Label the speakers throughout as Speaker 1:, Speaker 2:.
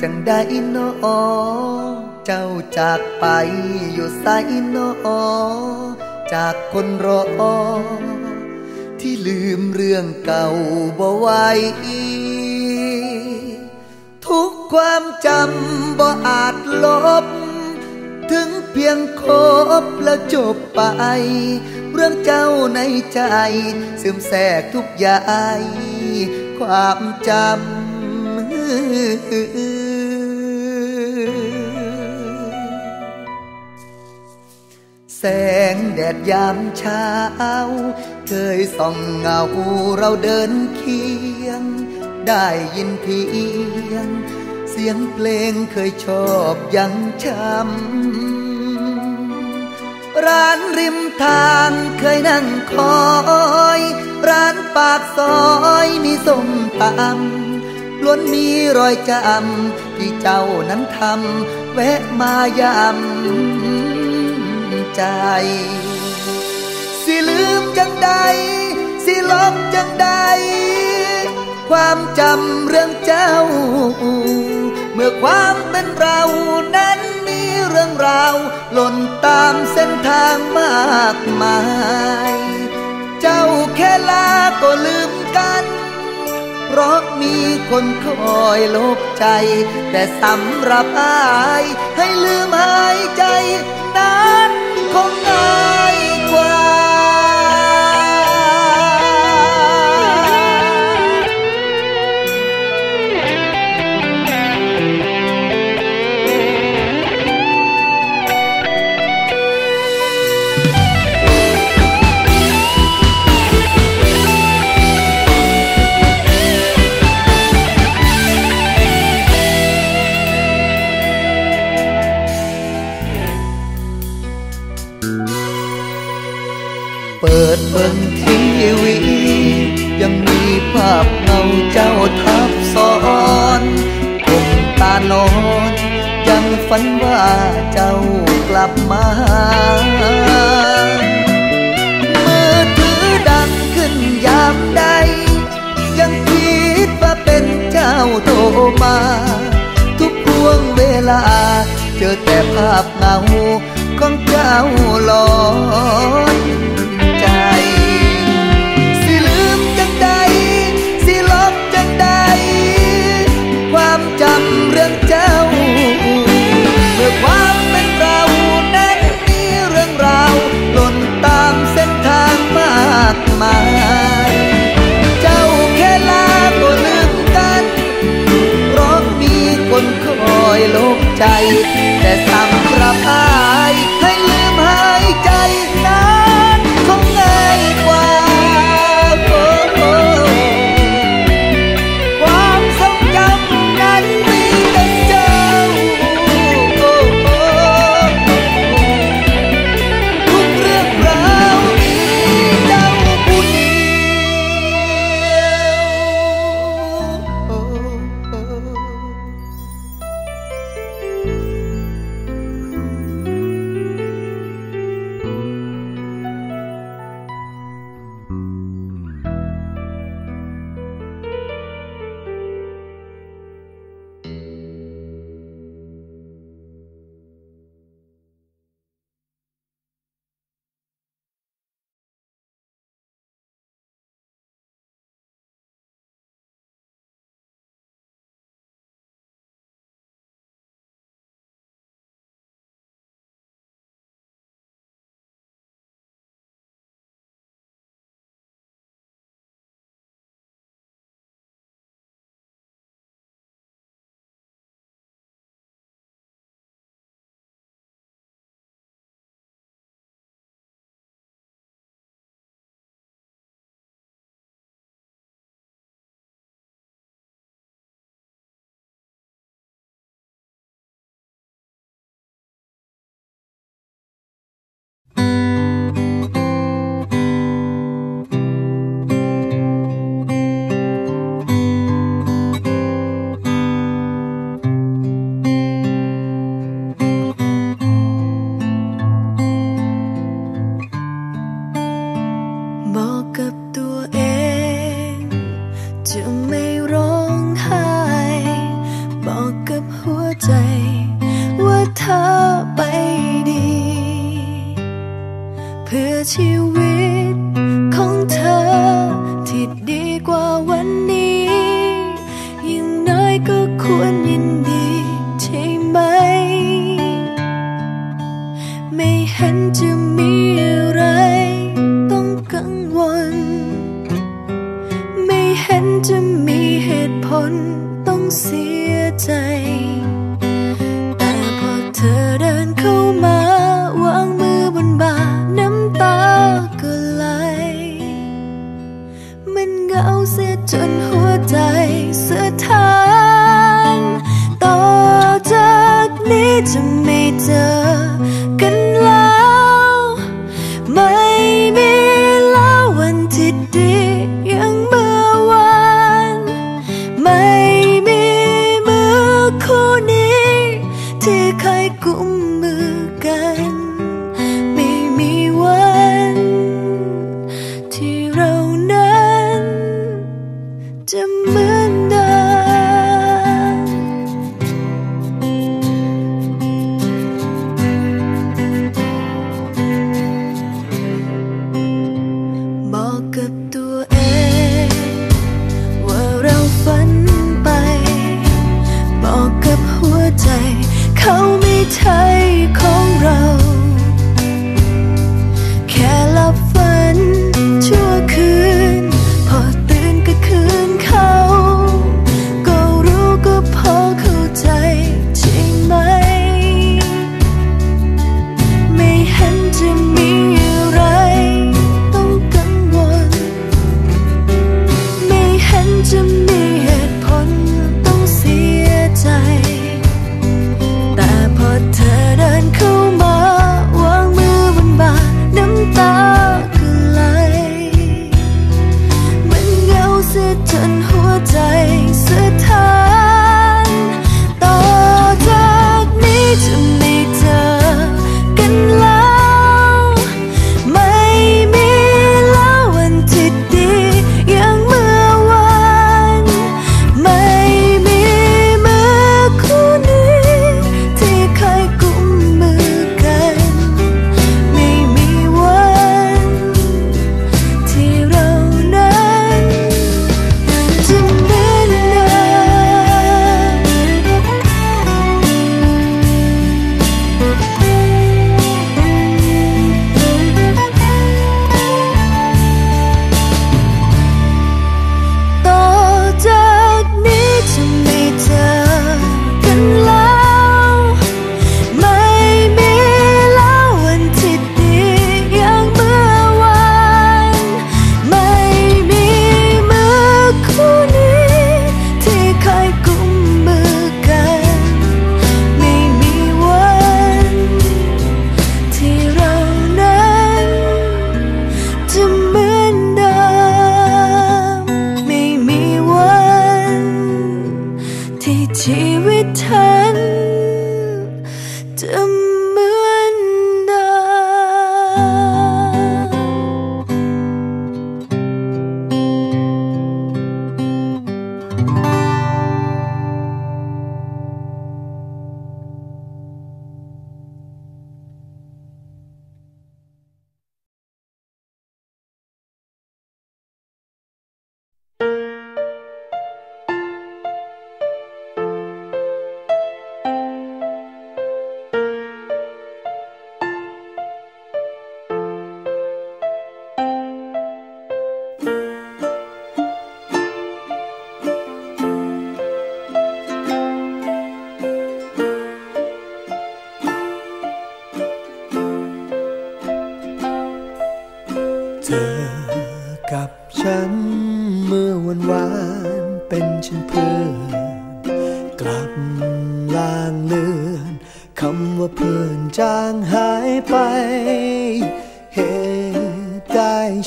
Speaker 1: เจังได้นอเจ้าจากไปอยู่ไสนอจากคนรอ ที่ลืมเรื่องเก่าบ่ไหวทุกความจำบ่อาจลบ ถึงเพียงคบแล้วจบไป เรื่องเจ้าในใจซึมแทรกทุกอย่างความจำ แสงแดดยามเช้า เคยส่องเงาเราเดินเคียง ได้ยินเพียง เสียงเพลงเคยชอบยังช้ำร้านริมทางเคยนั่งคอย ร้านปากซอยมีส้มตำล้วนมีรอยจำที่เจ้านั้นทำแวะมายำ ใจ สิลืมจังใด สิลบจังใด ความจำเรื่องเจ้า เมื่อความเป็นเรานั้นมีเรื่องราวหล่นตามเส้นทางมากมาย เจ้าแค่ลาก็ลืมกัน เพราะมีคนคอยลบใจ แต่สำหรับอายให้ลืมหายใจนั้น คง แต่ภาพเงาของเจ้าลอย พื่อ
Speaker 2: ชีวิตของเธอ ที่ดีกว่าวันนี้ยิ่งน้อยก็ควรยินดีใช่ไหม ไม่เห็นจะมีอะไรต้องกังวล ไม่เห็นจะมีเหตุผลต้องเสียใจ แต่พอเธอเดินเข้ามา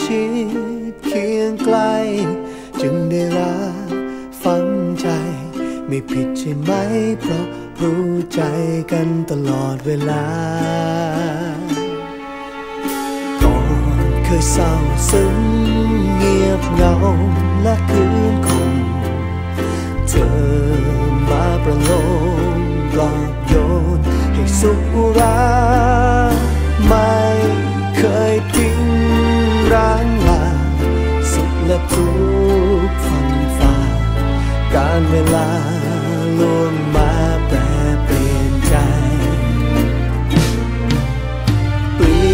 Speaker 2: ชิดเคียงใกล้จึงได้รักฟัง
Speaker 1: ใจ ไม่ผิดใช่ไหม เพราะรู้ใจกันตลอดเวลา ก่อนเคยเศร้าซึ้งเงียบเงาและคืนคงเธอมาประโลมหลอบ
Speaker 3: โยนให้สุขรา เวลาล่วงมาแปรเปลี่ยนใจ เปลี่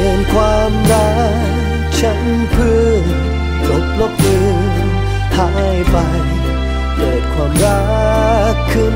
Speaker 3: ยนความรักฉันเพื่อลบลบเลือนหายไป เกิดความรักขึ้น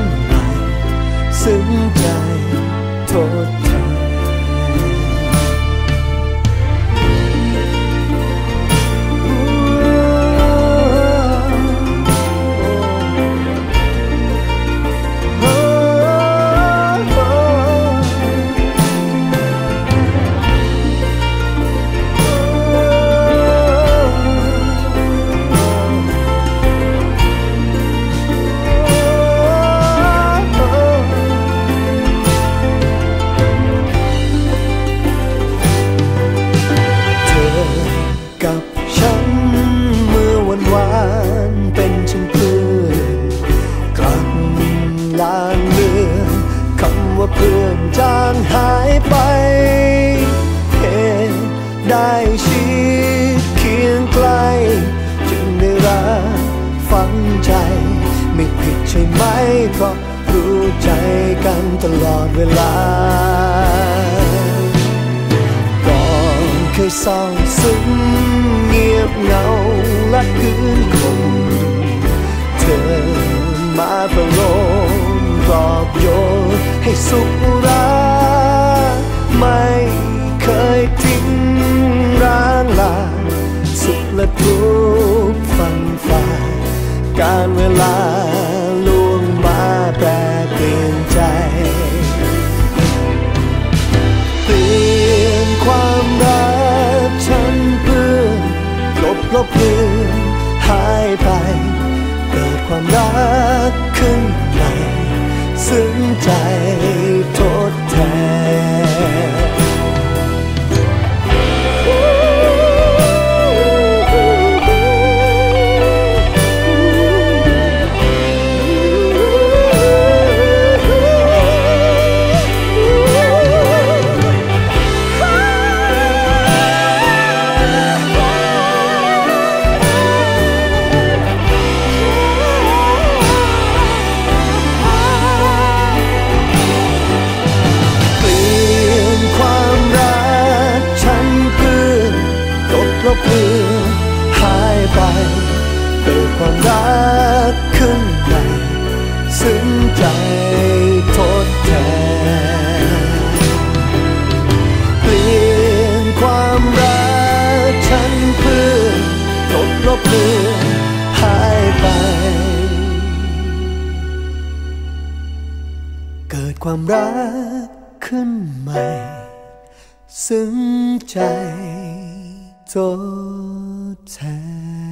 Speaker 3: เพราะรู้ใจกันตลอดเวลา ก่อนเคยเศร้าซึ้งเงียบเงาและคืนคมเธอมาประโลมปลอบโยนให้สุขราไม่เคยทิ้งร้างลาสุขและทุกข์ฟันฝ่าการเวลา ความรักขึ้นใหม่ ซึ้งใจทดแทน